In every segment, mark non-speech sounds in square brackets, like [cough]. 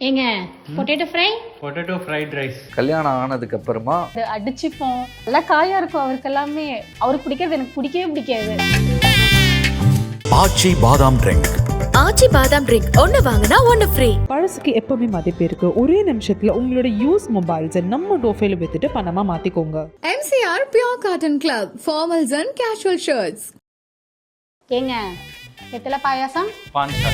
ஏங்க potato fry potato fried rice கல்யாணம் ஆனதுக்கு அப்புறமா அடிச்சுப்போம். நல்லா காயா இருக்கும் அவருக்கு எல்லாமே. அவருக்கு பிடிக்கிறது எனக்கு பிடிக்கவே பிடிக்காது. ஆச்சி பாதாம் ட்ரிங்க் ஆச்சி பாதாம் ட்ரிங்க் ஒன்னு வாங்கினா ஒன்னு ஃப்ரீ பழசுக்கு எப்பவுமே மதிப்பு இருக்கு ஒரே நிமிஷத்துல உங்களோட யூஸ் மொபைல்ஸை நம்ம டோஃபைல வித்துட்டு பணமா மாத்திக்கோங்க. MCR Pure Cotton Club, formals and casual shirts. ஏங்க வெத்தலை பாயாசம்? பான்சா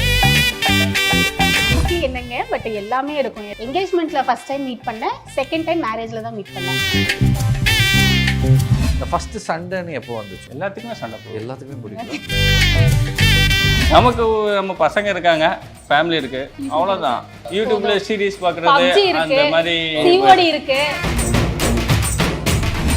குக்கி என்னங்க? பட் எல்லாமே இருக்கும் என்கேஜ்மெண்ட்ல ஃபர்ஸ்ட் டைம் மீட் பண்ணேன் செகண்ட் டைம் மேரேஜ்ல தான் மீட் பண்ணேன். இந்த ஃபர்ஸ்ட் சண்டைன்னு எப்போ வந்துச்சு? எல்லாத்துக்குமே சண்டை போடும் எல்லாத்துக்குமே பிடிக்கும். நமக்கு நம்ம பசங்க இருக்காங்க ஃபேமிலி இருக்கு அவ்வளவுதான். யூடியூப்ல சீரிஸ் இருக்கு. அந்த மாதிரி இருக்கு.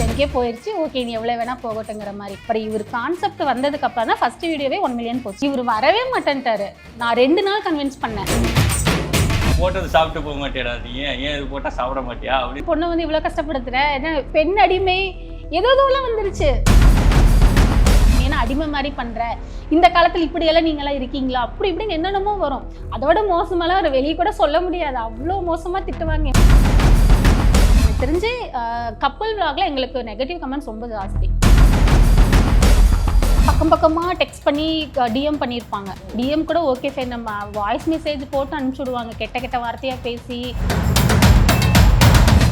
எனக்கே போயிருச்சு. ஓகே நீ எவ்வளவு வேணா போகட்டுங்கிற மாதிரி. அப்புறம் இவர் கான்செப்ட் வந்ததுக்கு அப்புறம் தான் ஃபர்ஸ்ட் வீடியோவே ஒன் மில்லியன் போச்சு. இவர் வரவே மாட்டேன்ட்டாரு. நான் ரெண்டு நாள் கன்வின்ஸ் பண்ணேன். போட்டது சாப்பிட்டு போக மாட்டியாடா நீ? ஏன் ஏன் இது போட்டா சாப்பிட மாட்டியா? அப்படி. பொண்ணை வந்து இவ்வளோ கஷ்டப்படுத்துற? என்ன பெண் அடிமை? ஏதோ ஏதோலாம் வந்துருச்சு. ஏன்னா அடிமை மாதிரி பண்ற? இந்த காலத்தில் இப்படி எல்லாம் நீங்களாம் இருக்கீங்களா? அப்படி இப்படின்னு என்னென்னமோ வரும். அதோட மோசமெல்லாம் ஒரு வெளியே கூட சொல்ல முடியாது. அவ்வளோ மோசமாக திட்டுவாங்க. எனக்கு தெரிஞ்சு கப்பல் விளாகில் எங்களுக்கு நெகட்டிவ் கமெண்ட்ஸ் ரொம்ப ஜாஸ்தி. பக்கம் பக்கமாக டெக்ஸ்ட் பண்ணி டிஎம் பண்ணியிருப்பாங்க. டிஎம் கூட ஓகே சார் நம்ம வாய்ஸ் மெசேஜ் போட்டு அனுப்பிச்சி விடுவாங்க கெட்ட கெட்ட வார்த்தையாக பேசி.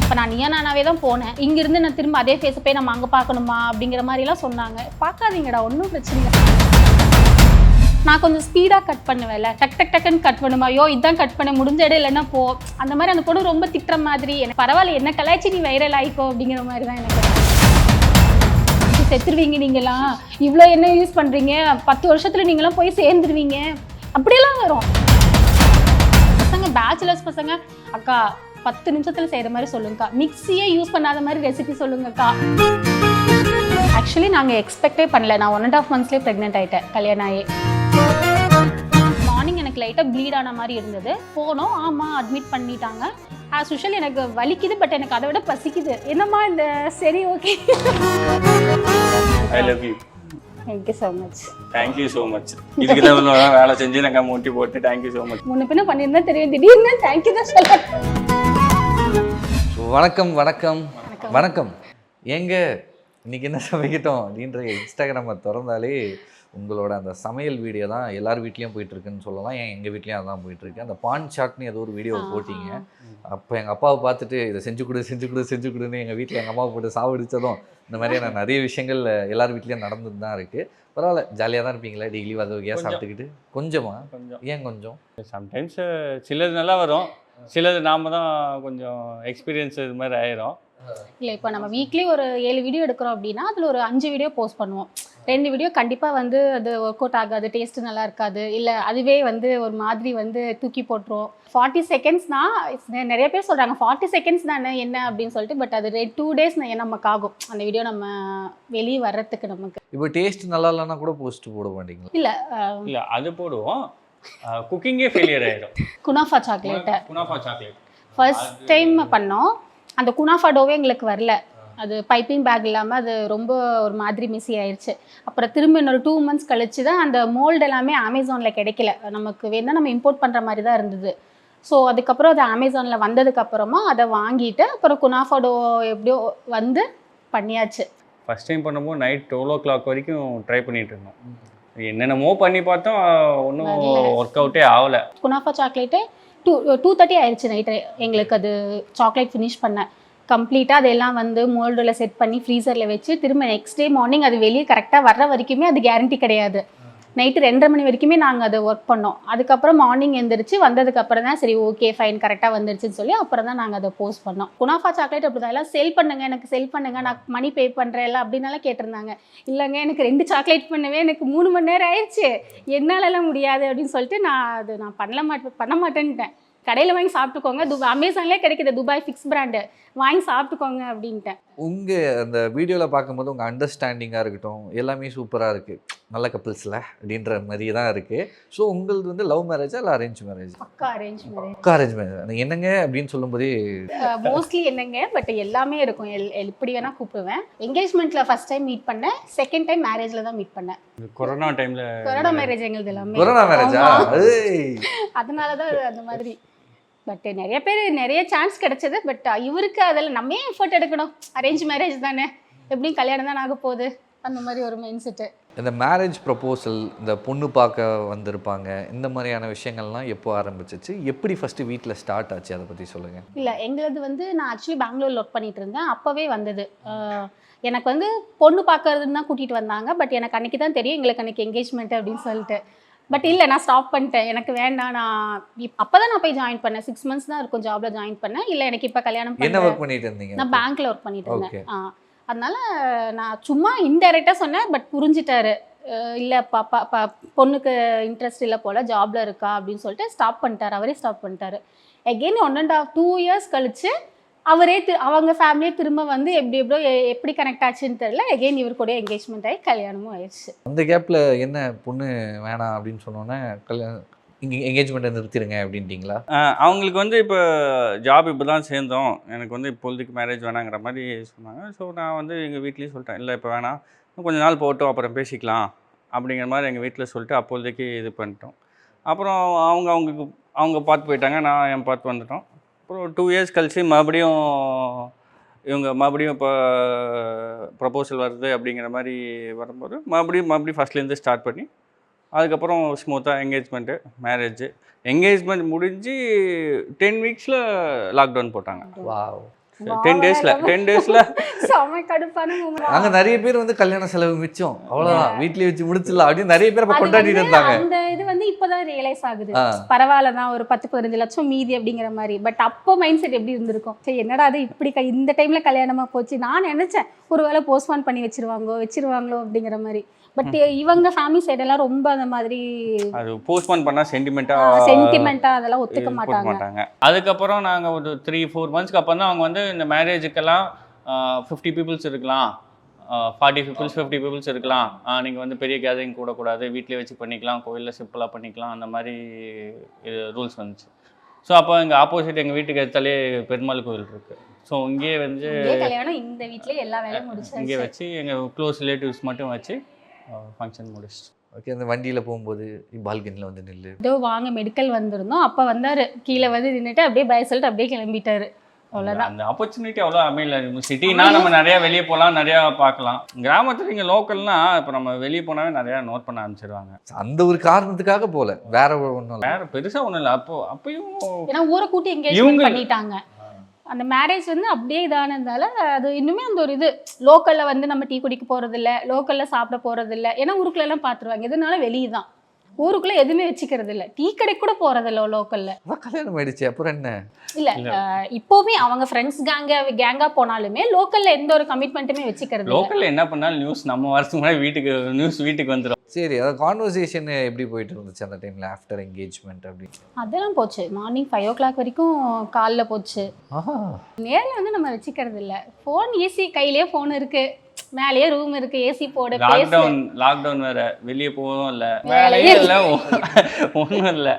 இப்போ நான் நீயா நானாவே தான் போனேன். இங்கேருந்து நான் திரும்ப அதே ஃபேஸை போய் நம்ம அங்கே பார்க்கணுமா அப்படிங்கிற மாதிரிலாம் சொன்னாங்க. பார்க்காதீங்கடா ஒன்றும் பிரச்சனை இல்லை. நான் கொஞ்சம் ஸ்பீடாக கட் பண்ணுவேன்ல. டக் டக் டக்குன்னு கட் பண்ணுமா ஐயோ இதான் கட் பண்ண முடிஞ்ச இடம் இல்லைன்னா போ. அந்த மாதிரி அந்த பொண்ணு ரொம்ப திட்டுற மாதிரி. எனக்கு பரவாயில்ல என்ன கலாய்ச்சி நீ வைரல் ஆயிக்கோ அப்படிங்கிற மாதிரி தான் எனக்கு. செத்துருவீங்க நீங்களாம் இவ்வளோ என்ன யூஸ் பண்ணுறீங்க பத்து வருஷத்தில் நீங்களாம் போய் சேர்ந்துருவீங்க. அப்படியெல்லாம் வரும். பசங்க பேச்சுலர்ஸ் பசங்க அக்கா பத்து நிமிஷத்தில் செய்கிற மாதிரி சொல்லுங்கக்கா. மிக்ஸியே யூஸ் பண்ணாத மாதிரி ரெசிபி சொல்லுங்கக்கா. ஆக்சுவலி நாங்கள் எக்ஸ்பெக்டே பண்ணல. நான் ஒன் அண்ட் ஆஃப் மந்த்ஸ்லேயே ப்ரெக்னென்ட் ஆகிட்டேன் கல்யாணம் ஆகி. மார்னிங் எனக்கு லைட்டாக ப்ளீட் ஆன மாதிரி இருந்தது. போனோம். ஆமாம் அட்மிட் பண்ணிட்டாங்க. ஆஸ் யூஷுவல் எனக்கு வலிக்குது பட் எனக்கு அதை விட பசிக்குது. என்னம்மா இந்த சரி okay I love you thank you so much thank you so much இதுக்கு தான் வேலை செஞ்சு நாங்கள் மூட்டி போட்டு தேங்க்யூ ஸோ மச் முன்ன பின்ன பண்ணியிருந்தா தெரியும். திடீர்னு தேங்க்யூ தான் சொல்ல வணக்கம் வணக்கம். வணக்கம். ஏங்க இன்னைக்கு என்ன சமைக்கட்டும் அப்படின்ற இன்ஸ்டாகிராமை திறந்தாலே உங்களோட அந்த சமையல் வீடியோ தான் எல்லார் வீட்லேயும் போயிட்டு இருக்குன்னு சொல்லலாம். ஏன் எங்கள் வீட்லேயும் அதான் போயிட்டு இருக்கு அந்த பான் சாட்னு ஏதோ ஒரு வீடியோ போட்டீங்க. அப்போ எங்கள் அப்பாவை பார்த்துட்டு இதை செஞ்சு கொடு செஞ்சு கொடு செஞ்சு கொடுன்னு எங்கள் வீட்டில் எங்கள் அம்மாவை போட்டு சாவடிச்சதும் இந்த மாதிரியான [laughs] நிறைய விஷயங்கள் எல்லார் வீட்லேயும் நடந்துட்டு தான் இருக்குது பரவாயில்ல ஜாலியாக தான் இருப்பீங்களா டெய்லி வகை வகையாக. சாப்பிட்டுக்கிட்டு. கொஞ்சமா? கொஞ்சம். ஏன் கொஞ்சம்? சம்டைம்ஸ் சிலது நல்லா வரும். சிலது நாம தான் கொஞ்சம் எக்ஸ்பீரியன்ஸ் இது மாதிரி ஆயிரும். இல்லை இப்போ நம்ம வீக்லி ஒரு ஏழு வீடியோ எடுக்கிறோம் அப்படின்னா அதில் ஒரு அஞ்சு வீடியோ போஸ்ட் பண்ணுவோம். ரெண்டு வீடியோ கண்டிப்பாக வந்து அது ஒர்க் அவுட் ஆகாது டேஸ்ட் நல்லா இருக்காது. இல்லை அதுவே வந்து ஒரு மாதிரி வந்து தூக்கி போட்டுரும். ஃபார்ட்டி செகண்ட்ஸ்னா நிறைய பேர் சொல்கிறாங்க ஃபார்ட்டி செகண்ட்ஸ் தானே என்ன அப்படின்னு சொல்லிட்டு பட் அது ரெ டூ டேஸ் நமக்கு ஆகும். அந்த வீடியோ நம்ம வெளியே வர்றதுக்கு நமக்கு. இப்போ டேஸ்ட் நல்லா இல்லைன்னா கூட போஸ்ட் போட மாட்டீங்களா? இல்லை இல்ல அது போடுவோம். குக்கிங்கே ஃபெயிலியர் ஆயிடும் குனாஃபா சாக்லேட்டை குனாஃபா சாக்லேட் ஃபர்ஸ்ட் டைம் பண்ணோம். அந்த குனாஃபா டோவே எங்களுக்கு வரல. அது பைப்பிங் பேக் இல்லாமல் அது ரொம்ப ஒரு மாதிரி மிஸ்ஸி ஆயிடுச்சு அப்புறம் திரும்ப இன்னொரு டூ மந்த்ஸ் கழிச்சு தான் அந்த மோல்டு எல்லாமே அமேசானில் கிடைக்கல. நமக்கு வேணால் நம்ம இம்போர்ட் பண்ணுற மாதிரி தான் இருந்தது. ஸோ அதுக்கப்புறம் அது அமேசானில் வந்ததுக்கப்புறமா அதை வாங்கிட்டு அப்புறம் குனாஃபா டோ எப்படியோ வந்து பண்ணியாச்சு. ஃபர்ஸ்ட் டைம் பண்ணும்போது நைட் டுவெல் ஓ கிளாக் வரைக்கும் ட்ரை பண்ணிட்டு இருந்தோம். என்னென்னமோ பண்ணி பார்த்தோம் ஒன்றும். ஒர்க் அவுட்டே ஆகல. Kunafa chocolate two two thirty ஆயிடுச்சு நைட்டு எங்களுக்கு அது சாக்லேட் ஃபினிஷ் பண்ண. கம்ப்ளீட்டாக அதெல்லாம் வந்து மோல்டில் செட் பண்ணி ஃப்ரீசரில் வச்சு திரும்ப நெக்ஸ்ட் டே மார்னிங் அது வெளியே கரெக்டாக வர்ற வரைக்குமே அது கேரண்டி கிடையாது. நைட்டு ரெண்டரை மணி வரைக்குமே நாங்கள் அதை ஒர்க் பண்ணோம். அதுக்கப்புறம் மார்னிங் எழுந்திரிச்சு வந்ததுக்கப்புறம் தான் சரி ஓகே ஃபைன் கரெக்டாக வந்துருச்சுன்னு சொல்லி அப்புறம் தான் நாங்கள் அதை போஸ்ட் பண்ணோம். குனாஃபா சாக்லேட் அப்படி தான் எல்லாம் செல் பண்ணுங்க எனக்கு செல் பண்ணுங்கள் நான் மணி பே பண்ணுறேன் எல்லாம் அப்படின்னாலாம் கேட்டிருந்தாங்க. இல்லைங்க எனக்கு ரெண்டு சாக்லேட் பண்ணவே எனக்கு மூணு மணி நேரம் ஆயிடுச்சு. என்னாலலாம் முடியாது அப்படின்னு சொல்லிட்டு நான் அது நான் பண்ணல மாட்டேன் பண்ண மாட்டேன்ட்டேன். கடையில் வாங்கி சாப்பிட்டுக்கோங்க. துபாய் அமேசான்லேயே கிடைக்குது துபாய் ஃபிக்ஸ் பிராண்டு வாங்கி சாப்பிட்டுக்கோங்க அப்படின்ட்டேன். உங்கள் அந்த வீடியோவில் பார்க்கும்போது உங்கள் அண்டர்ஸ்டாண்டிங்காக இருக்கட்டும் எல்லாமே சூப்பராக இருக்குது நல்ல கப்பிள்ஸில் அப்படின்ற மாதிரி தான் இருக்குது ஸோ உங்களது வந்து லவ் மேரேஜா இல்லை அரேஞ்ச் மேரேஜ் பக்கா அரேஞ்ச் மேரேஜ் பக்கா அரேஞ்ச் மேரேஜ் என்னங்க அப்படின்னு சொல்லும்போதே மோஸ்ட்லி என்னங்க பட் எல்லாமே இருக்கும். எல் எப்படி வேணால் கூப்பிடுவேன். என்கேஜ்மெண்ட்டில் ஃபர்ஸ்ட் டைம் மீட் பண்ணேன் செகண்ட் டைம் மேரேஜில் தான் மீட் பண்ணேன் கொரோனா டைம்ல கொரோனா மேரேஜ் எங்களுது எல்லாமே. கொரோனா மேரேஜா அதனால தான் அந்த மாதிரி. பட் நிறைய பேர் நிறைய சான்ஸ் கிடைச்சது பட் இவருக்கு அதில் நம்ம ஏன் எஃபர்ட் எடுக்கணும்? அரேஞ்ச் மேரேஜ் தானே. எப்படியும் கல்யாணம் தான் ஆக போகுது. அந்த மாதிரி ஒரு மைண்ட் செட்டு இந்த மேரேஜ் ப்ரப்போசல் இந்த பொண்ணு பார்க்க வந்திருப்பாங்க இந்த மாதிரியான விஷயங்கள்லாம் எப்போ ஆரம்பிச்சிச்சு? எப்படி ஃபஸ்ட்டு வீட்டில் ஸ்டார்ட் ஆச்சு? அதை பற்றி சொல்லுங்கள் இல்லை எங்களது வந்து நான் ஆக்சுவலி பெங்களூரில் ஒர்க் பண்ணிட்டு இருந்தேன். அப்போவே வந்தது. எனக்கு வந்து பொண்ணு பார்க்கறதுன்னு தான் கூட்டிகிட்டு வந்தாங்க. பட் எனக்கு அன்றைக்கி தான் தெரியும் எங்களுக்கு அன்றைக்கி என்கேஜ்மெண்ட் அப்படின்னு சொல்லிட்டு. பட் இல்லை நான் ஸ்டாப் பண்ணிட்டேன். எனக்கு வேண்டாம். நான் அப்போ தான் நான் போய் ஜாயின் பண்ணேன். சிக்ஸ் மந்த்ஸ் தான் இருக்கும் ஜாபில் ஜாயின் பண்ணேன். இல்லை எனக்கு இப்போ கல்யாணம் என்ன ஒர்க் பண்ணிட்டு இருந்தீங்க? நான் பேங்க்ல ஒர்க் பண்ணிட்டு. இருந்தேன். ஆ. அதனால் நான் சும்மா இன்டைரக்டாக சொன்னேன் பட் புரிஞ்சிட்டாரு. இல்லை பாப்பா பா பொண்ணுக்கு இன்ட்ரெஸ்ட் இல்லை போல் ஜாபில் இருக்கா அப்படின்னு சொல்லிட்டு ஸ்டாப் பண்ணிட்டார். அவரே ஸ்டாப் பண்ணிட்டாரு. Again one and half two years கழித்து அவரே தி- அவங்க ஃபேமிலியே திரும்ப வந்து எப்படி எப்படியோ எப்படி கனெக்ட் ஆச்சுன்னு தெரியல. எகெயின் இவர் கூட என்கேஜ்மெண்ட் ஆகி கல்யாணமும் ஆயிடுச்சு. அந்த கேப்பில் என்ன பொண்ணு வேணாம் அப்படின்னு சொன்னோன்னே கல்யாணம் இங்கே என்கேஜ்மெண்ட்டை நிறுத்திடுங்க அப்படின்ட்டிங்களா அவங்களுக்கு வந்து இப்போ ஜாப் இப்போ தான் சேர்ந்தோம். எனக்கு வந்து இப்பொழுதுக்கு மேரேஜ் வேணாங்கிற மாதிரி சொன்னாங்க. ஸோ நான் வந்து எங்கள் வீட்லேயும் சொல்லிட்டேன் இல்லை இப்போ வேணாம். கொஞ்சம் கொஞ்ச நாள் போட்டோம் அப்புறம் பேசிக்கலாம். அப்படிங்கிற மாதிரி எங்கள் வீட்டில் சொல்லிட்டு அப்போதைக்கு இது பண்ணிட்டோம். அப்புறம் அவங்க அவங்களுக்கு அவங்க பார்த்து போயிட்டாங்க. நான் என் பார்த்து வந்துட்டோம். அப்புறம் டூ இயர்ஸ் கழிச்சு மறுபடியும் இவங்க மறுபடியும் இப்போ ப்ரப்போசல் வருது அப்படிங்கிற மாதிரி வரும்போது மறுபடியும் மறுபடியும் ஃபஸ்ட்லேருந்து ஸ்டார்ட் பண்ணி அதுக்கப்புறம் ஸ்மூத்தாக என்கேஜ்மெண்ட்டு மேரேஜ் என்கேஜ்மெண்ட் முடிஞ்சு டென் வீக்ஸில் லாக்டவுன் போட்டாங்க. வா டென் டேஸில் டென் டேஸில் செம கடுப்பான moment. அங்கே நிறைய பேர் வந்து கல்யாண செலவு மிச்சம். அவ்வளோதான் வீட்லயே வச்சு முடிச்சிடலாம். அப்படின்னு நிறைய பேர் அப்போ அது கொண்டாடிட்டு வந்து இருந்தாங்க. அந்த இது வந்து இப்போதான் ரியலைஸ் ஆகுது. பரவாயில்ல தான் ஒரு பத்து பதினஞ்சு லட்சம் மீதி அப்படிங்கிற மாதிரி. பட் அப்போ மைண்ட் செட் எப்படி இருந்திருக்கும்? சரி என்னடா அது இப்படி இந்த டைம்ல கல்யாணமா போச்சு. நான் நினைச்சேன் ஒருவேளை போஸ்ட்பான் பண்ணி வச்சிருவாங்களோ வச்சிருவாங்களோ அப்படிங்கிற மாதிரி. பட் இவங்க ஃபேமிலி சைடெல்லாம் ரொம்ப அந்த மாதிரி அது போஸ்ட்போன் பண்ணால் சென்டிமெண்ட்டாக சென்டிமெண்டா அதெல்லாம் ஒத்துக்க மாட்டாங்க. அதுக்கப்புறம் நாங்கள் ஒரு த்ரீ ஃபோர் மந்த்ஸ்க்கு அப்புறம் தான் அவங்க வந்து இந்த மேரேஜுக்கெல்லாம் ஃபிஃப்டி பீப்புள்ஸ் இருக்கலாம். ஃபார்ட்டி பீப்புள்ஸ் ஃபிஃப்டி பீப்புள்ஸ் இருக்கலாம். நீங்கள் வந்து பெரிய கேதரிங் கூடக்கூடாது. வீட்டிலே வச்சு பண்ணிக்கலாம். கோயிலில் சிம்பிளாக பண்ணிக்கலாம். அந்த மாதிரி இது ரூல்ஸ் வந்துச்சு. ஸோ அப்போ எங்கள் ஆப்போசிட் எங்கள் வீட்டுக்கு எடுத்தாலே பெருமாள் கோயில் இருக்குது ஸோ இங்கேயே வந்து இங்கே கல்யாணம் இந்த வீட்லயே எல்லா வேலையும் இங்கே முடிச்சாச்சு வச்சு எங்கள் க்ளோஸ் ரிலேட்டிவ்ஸ் மட்டும் வச்சு ஃபங்க்ஷன் முடிச்சிட்டு. ஓகே அந்த வண்டியில் போகும்போது பால்கனியில் வந்து நில்லு. ஏதோ வாங்க மெடிக்கல் வந்திருந்தோம். அப்போ வந்தாரு. கீழே வந்து நின்னுட்டு அப்படியே பய சொல்லிட்டு அப்படியே கிளம்பிட்டாரு. அந்த ஆப்பர்ச்சுனிட்டி அவ்வளோ அமையல. சிட்டினா நம்ம நிறைய வெளியே போகலாம் நிறையா பார்க்கலாம். கிராமத்துல இங்கே லோக்கல்னா இப்போ நம்ம வெளியே போனாவே நிறையா நோட் பண்ண ஆரம்பிச்சிருவாங்க. அந்த ஒரு காரணத்துக்காக போல. வேற ஒன்றும் இல்லை. வேற பெருசா ஒன்றும் இல்லை. அப்போ அப்பயும் ஏன்னா ஊரை கூட்டி இவங்க- பண்ணிட்டாங்க. அந்த மேரேஜ் வந்து அப்படியே இதானதால அது இன்னுமே அந்த ஒரு இது லோக்கல்ல வந்து நம்ம டீ குடிக்க போறது இல்ல லோக்கல்ல சாப்பிட போறது இல்ல ஏன்னா ஊருக்குள்ள எல்லாம் பாத்துருவாங்க எதுனால வெளியே தான் ஊருக்குள்ள எதுவுமே வச்சுக்கிறது இல்ல டீ கடைக்கு கூட போறது இல்ல லோக்கல்ல கல்யாணம் ஆயிடுச்சு அப்புறம் என்ன? இல்ல அஹ், இப்போவுமே அவங்க ஃப்ரெண்ட்ஸ் கேங்க கேங்கா போனாலுமே லோக்கல்ல எந்த ஒரு கமிட்மெண்ட்டுமே வச்சுக்கிறது இல்ல லோக்கல்ல என்ன பண்ணாலும் நியூஸ் நம்ம வரதுக்கு முன்னாடி வீட்டுக்கு நியூஸ் வீட்டுக்கு வந்துடும் சரி அதாவது கான்வர்சேஷன் எப்படி போயிட்டு இருந்துச்சு அந்த டைமில் ஆஃப்டர் என்கேஜ்மெண்ட் அப்படின்னு அதெல்லாம் போச்சு. மார்னிங் ஃபைவ் ஓ கிளாக் வரைக்கும் காலைல போச்சு. நேர்ல வந்து நம்ம வச்சுக்கிறது இல்ல. ஃபோன் ஈஸி கையிலேயே ஃபோன் இருக்கு. மேலேயே ரூம் இருக்கு. ஏசி போடு லாக்டவுன் லாக்டவுன் வேற. வெளியே போகவும் இல்லை. வேலையே இல்லை. ஒன்றும் இல்லை.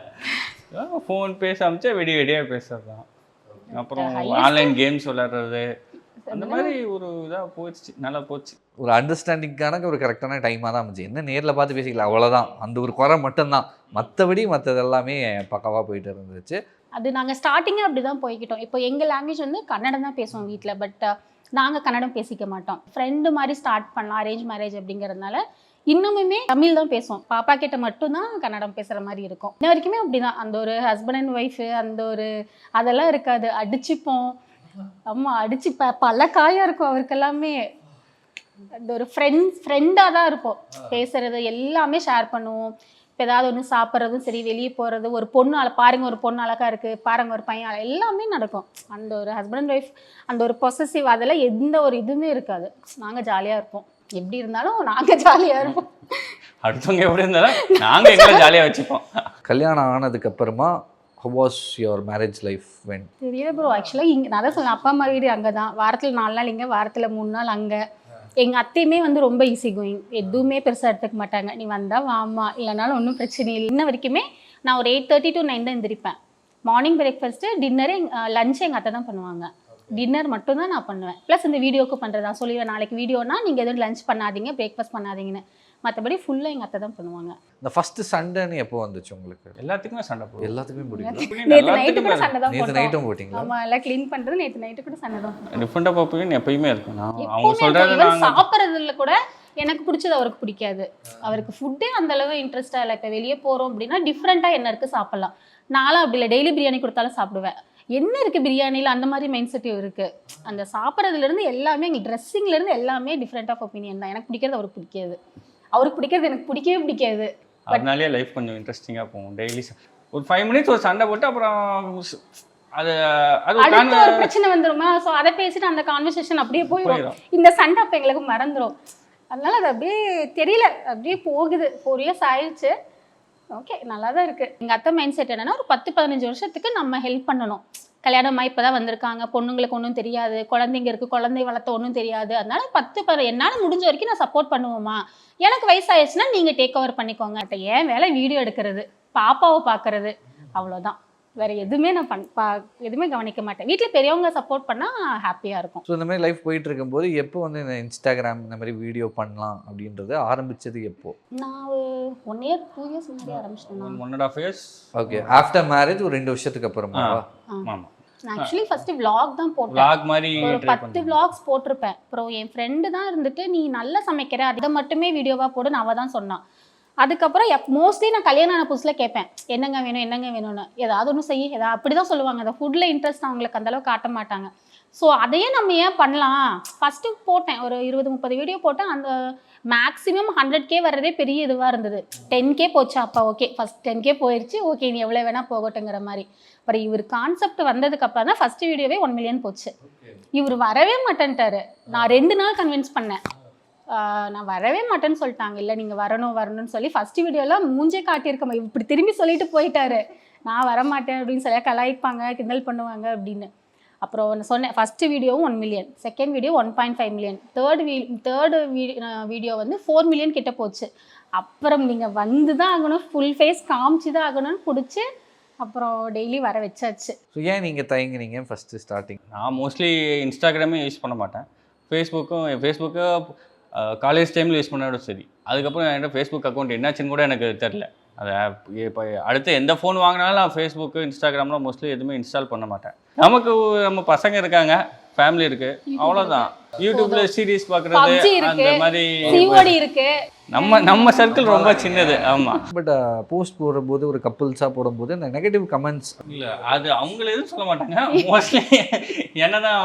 ஃபோன் பேச அமிச்சா வெடி வெடியாக பேசுறதுதான் அப்புறம் highest- ஆன்லைன் கேம்ஸ் விளையாடுறது. அந்த மாதிரி ஒரு இதாக போச்சு நல்லா போச்சு. ஒரு அண்டர்ஸ்டாண்டிங்கான ஒரு கரெக்டான டைமாக தான் இருந்துச்சு என்ன நேரில் பார்த்து பேசிக்கலாம் அவ்வளோதான் அந்த ஒரு குறை மட்டும்தான். மற்றபடி மற்றது எல்லாமே பக்காவாக போயிட்டு இருந்துச்சு. அது நாங்கள் ஸ்டார்டிங்கே அப்படி தான் போய்கிட்டோம் இப்போ எங்கள் லாங்குவேஜ் வந்து கன்னடம் தான் பேசுவோம் வீட்டில் பட் நாங்கள் கன்னடம் பேசிக்க மாட்டோம். ஃப்ரெண்டு மாதிரி ஸ்டார்ட் பண்ணலாம் அரேஞ்ச் மேரேஜ் அப்படிங்கிறதுனால இன்னுமுமே தமிழ் தான் பேசுவோம். பாப்பா கிட்ட மட்டும்தான் கன்னடம் பேசுகிற மாதிரி இருக்கும். இன்ன வரைக்குமே அப்படிதான். அந்த ஒரு ஹஸ்பண்ட் அண்ட் ஒய்ஃபு அந்த ஒரு அதெல்லாம் இருக்காது. அடிச்சுப்போம். அம்மா அடிச்சு ப பல காயம் இருக்கும் அவருக்கு எல்லாமே அந்த ஒரு ஃப்ரெண்ட்ஸ் ஃப்ரெண்டாக தான் இருப்போம் பேசுறது எல்லாமே ஷேர் பண்ணுவோம். இப்போ ஏதாவது ஒன்று சாப்பிட்றதும் சரி வெளியே போகிறது ஒரு பொண்ணு அழ பாருங்க ஒரு பொண்ணு அழகா இருக்குது பாருங்க ஒரு பையன் அழ- எல்லாமே நடக்கும். அந்த ஒரு ஹஸ்பண்ட் அண்ட் ஒய்ஃப் அந்த ஒரு பொசசிவ் அதெல்லாம் எந்த ஒரு இதுவுமே இருக்காது. நாங்கள் ஜாலியாக இருப்போம். எப்படி இருந்தாலும் நாங்கள் ஜாலியாக [laughs] இருப்போம். அடுத்தவங்க எப்படி இருந்தாலும் நாங்கள் எங்களை ஜாலியாக வச்சுப்போம். கல்யாணம் ஆனதுக்கு அப்புறமா was your marriage life when தெரியல ப்ரோ ஆக்சுவலாக இங்கே நான் தான் சொன்னேன் அப்பா அம்மா வீடு அங்கே தான் வாரத்தில் நாலு நாள் இங்கே வாரத்தில் மூணு நாள் அங்கே. எங்கள் அத்தையுமே வந்து ரொம்ப ஈஸி கோயிங் எதுவுமே பெருசாக எடுத்துக்க மாட்டாங்க. நீ வந்தால் வாமா இல்லைனாலும் ஒன்றும் பிரச்சனை இல்லை. இன்ன வரைக்குமே நான் ஒரு எயிட் தேர்ட்டி டு நைன் தான் எந்திரிப்பேன். மார்னிங் பிரேக்ஃபாஸ்ட்டு டின்னரு லஞ்ச் எங்கள் அத்தை தான் பண்ணுவாங்க. டின்னர் மட்டும் தான் நான் பண்ணுவேன். ப்ளஸ் இந்த வீடியோக்கு பண்ணுறது சொல்லிடுவேன். நாளைக்கு வீடியோனா நீங்கள் எதுவும் லஞ்ச் பண்ணாதீங்க பிரேக்ஃபாஸ்ட் பண்ணாதீங்கன்னு. மற்றபடி ஃபுல்லாக எங்கள் அத்தை தான் பண்ணுவாங்க. இந்த ஃபர்ஸ்ட் சண்டைன்னு எப்போ வந்துச்சு உங்களுக்கு? எல்லாத்துக்குமே சண்டை போடும் எல்லாத்துக்குமே பிடிக்கும் நேற்று நைட்டு கூட சண்டை தான் நேற்று நைட்டும் போட்டிங்களா? ஆமா எல்லாம் க்ளீன் பண்றது நேற்று நைட்டு கூட சண்டை தான் டிஃப்ரெண்டாக பார்ப்பீங்கன்னு எப்பயுமே இருக்கும். நான் அவங்க சொல்கிறது சாப்பிட்றதுல கூட எனக்கு பிடிச்சது அவருக்கு பிடிக்காது. அவருக்கு ஃபுட்டே அந்த அளவு இன்ட்ரெஸ்டா இல்லை. இப்போ வெளியே போறோம் அப்படின்னா டிஃப்ரெண்டா என்ன இருக்கு சாப்பிடலாம். நானும் அப்படி இல்லை. டெய்லி பிரியாணி கொடுத்தாலும் சாப்பிடுவேன். என்ன இருக்கு பிரியாணியில்? அந்த மாதிரி மைண்ட் செட் இருக்கு. அந்த சாப்பிட்றதுல இருந்து எல்லாமே எங்கள் ட்ரெஸ்ஸிங்ல இருந்து எல்லாமே டிஃப்ரெண்ட் ஆஃப் ஒப்பீனியன் தான். எனக்கு பிடிக்கிறது அவருக்கு பிடிக்காது. அவருக்கு பிடிக்கிறது எனக்கு பிடிக்கவே பிடிக்காது. அதனாலேயே லைஃப் கொஞ்சம் இன்ட்ரெஸ்டிங்காக போகும். டெய்லி ஒரு ஃபைவ் மினிட்ஸ் ஒரு சண்டை போட்டு அப்புறம் அது அது ஒரு பிரச்சனை வந்துருமா? ஸோ அதை பேசிட்டு அந்த கான்வர்சேஷன் அப்படியே போயிடும். இந்த சண்டை அப்போ எங்களுக்கு மறந்துடும் அதனால அது அப்படியே தெரியல. அப்படியே போகுது. ஃபோர் இயர்ஸ் ஆயிடுச்சு. ஓகே நல்லா தான் இருக்கு. எங்கள் அத்தை மைண்ட் செட் என்னன்னா ஒரு பத்து பதினஞ்சு வருஷத்துக்கு நம்ம ஹெல்ப் பண்ணணும். கல்யாணமாக இப்போ தான் வந்திருக்காங்க. பொண்ணுங்களுக்கு ஒன்றும் தெரியாது. குழந்தைங்க இருக்குது குழந்தை வளர்த்த ஒன்றும் தெரியாது. அதனால பத்து பத என்னால் முடிஞ்ச வரைக்கும் நான் சப்போர்ட் பண்ணுவோமா? எனக்கு வயசாயிடுச்சுன்னா நீங்கள் டேக் ஓவர் பண்ணிக்கோங்க. என் வேலை வீடியோ எடுக்கிறது பாப்பாவை பார்க்கறது அவ்வளோதான் வேற எதுவுமே நான் பண் பா எதுவுமே கவனிக்க மாட்டேன். வீட்டில் பெரியவங்க சப்போர்ட் பண்ணால் ஹாப்பியாக இருக்கும். ஸோ இந்த மாதிரி லைஃப் போயிட்டு இருக்கும்போது எப்போ வந்து இந்த இன்ஸ்டாகிராம் இந்த மாதிரி வீடியோ பண்ணலாம் அப்படின்றது ஆரம்பிச்சது எப்போ? நான் ஒரு ஒன் இயர் டூ இயர்ஸ் முன்னாடி ஆரம்பிச்சிட்டேன் நான். One and half years okay after marriage ஒரு ரெண்டு வருஷத்துக்கு அப்புறமா? ஆமாம் நான் ஆக்சுவலி ஃபர்ஸ்ட் vlog தான் போட்டேன். Vlog மாதிரி ஒரு பத்து vlogs போட்டிருப்பேன். அப்புறம் என் ஃப்ரெண்டு தான் இருந்துட்டு நீ நல்லா சமைக்கிற அதை மட்டுமே வீடியோவாக போடுன்னு அவள் தான் சொன்னான் அதுக்கப்புறம் எப் மோஸ்ட்லி நான் கல்யாணம் ஆன புதுசில் கேட்பேன். என்னங்க வேணும் என்னங்க வேணும்னு? ஏதாவது ஒன்று செய்ய ஏதாவது அப்படி தான் சொல்லுவாங்க. அந்த ஃபுட்டில் இன்ட்ரெஸ்ட் அவங்களுக்கு அந்த அளவுக்கு காட்ட மாட்டாங்க. ஸோ அதையே நம்ம ஏன் பண்ணலாம்? ஃபஸ்ட்டு போட்டேன். ஒரு இருபது முப்பது வீடியோ போட்டேன். அந்த மேக்ஸிமம் ஹண்ட்ரட் கே வர்றதே பெரிய இதுவாக இருந்தது. டென் கே போச்சு? அப்போ ஓகே ஃபஸ்ட் டென் கே போயிடுச்சு ஓகே நீ எவ்வளோ வேணால் போகட்டுங்கிற மாதிரி. அப்புறம் இவர் கான்செப்ட் வந்ததுக்கு அப்புறம் தான் ஃபஸ்ட்டு வீடியோவே ஒன் மில்லியன் போச்சு. இவர் வரவே மாட்டேன்ட்டாரு. நான் ரெண்டு நாள் கன்வின்ஸ் பண்ணேன். நான் வரவே மாட்டேன்னு சொல்லிட்டாங்க. இல்லை நீங்கள் வரணும் வரணும்னு சொல்லி ஃபர்ஸ்ட் வீடியோலாம் மூஞ்சே காட்டியிருக்கோம் இப்படி திரும்பி சொல்லிட்டு போயிட்டாரு. நான் வரமாட்டேன் அப்படின்னு சொல்லி கலாய்ப்பாங்க கிண்டல் பண்ணுவாங்க அப்படின்னு. அப்புறம் நான் சொன்னேன் ஃபஸ்ட்டு வீடியோவும் one million second video one point five million third வீ தேர்டு வீடியோ வந்து ஃபோர் மில்லியன் கிட்ட போச்சு. அப்புறம் நீங்கள் வந்து தான் ஆகணும் ஃபுல் ஃபேஸ் காமிச்சு தான் ஆகணும்னு பிடிச்சி அப்புறம் டெய்லி வர வச்சாச்சு. ஸோ ஏன் நீங்கள் தயங்குனீங்க ஃபர்ஸ்ட் ஸ்டார்டிங் நான் மோஸ்ட்லி இன்ஸ்டாகிராமே யூஸ் பண்ண மாட்டேன். ஃபேஸ்புக்கும் ஃபேஸ்புக்கு காலேஜ் டைமில் யூஸ் பண்ணோட சரி. அதுக்கப்புறம் என்கிட்ட ஃபேஸ்புக் அக்கௌண்ட் என்னாச்சுன்னு கூட எனக்கு தெரில அதை இப்போ அடுத்து எந்த ஃபோன் வாங்கினாலும் நான் ஃபேஸ்புக்கு இன்ஸ்டாகிராம்லாம் மோஸ்ட்லி எதுவுமே இன்ஸ்டால் பண்ண மாட்டேன். நமக்கு நம்ம பசங்க இருக்காங்க. ஃபேமிலி இருக்கு. அவ்வளோதான் யூடியூப்ல சீரிஸ் பார்க்குறது இருக்கு. அந்த மாதிரி இருக்கு. நம்ம நம்ம சர்க்கிள் ரொம்ப சின்னது. ஆமாம் பட் போஸ்ட் போடும்போது ஒரு கப்புள்ஸாக போடும்போது இந்த நெகட்டிவ் கமெண்ட்ஸ் இல்லை அது அவங்கள எதுவும் சொல்ல மாட்டாங்க. மோஸ்ட்லி என்னதான்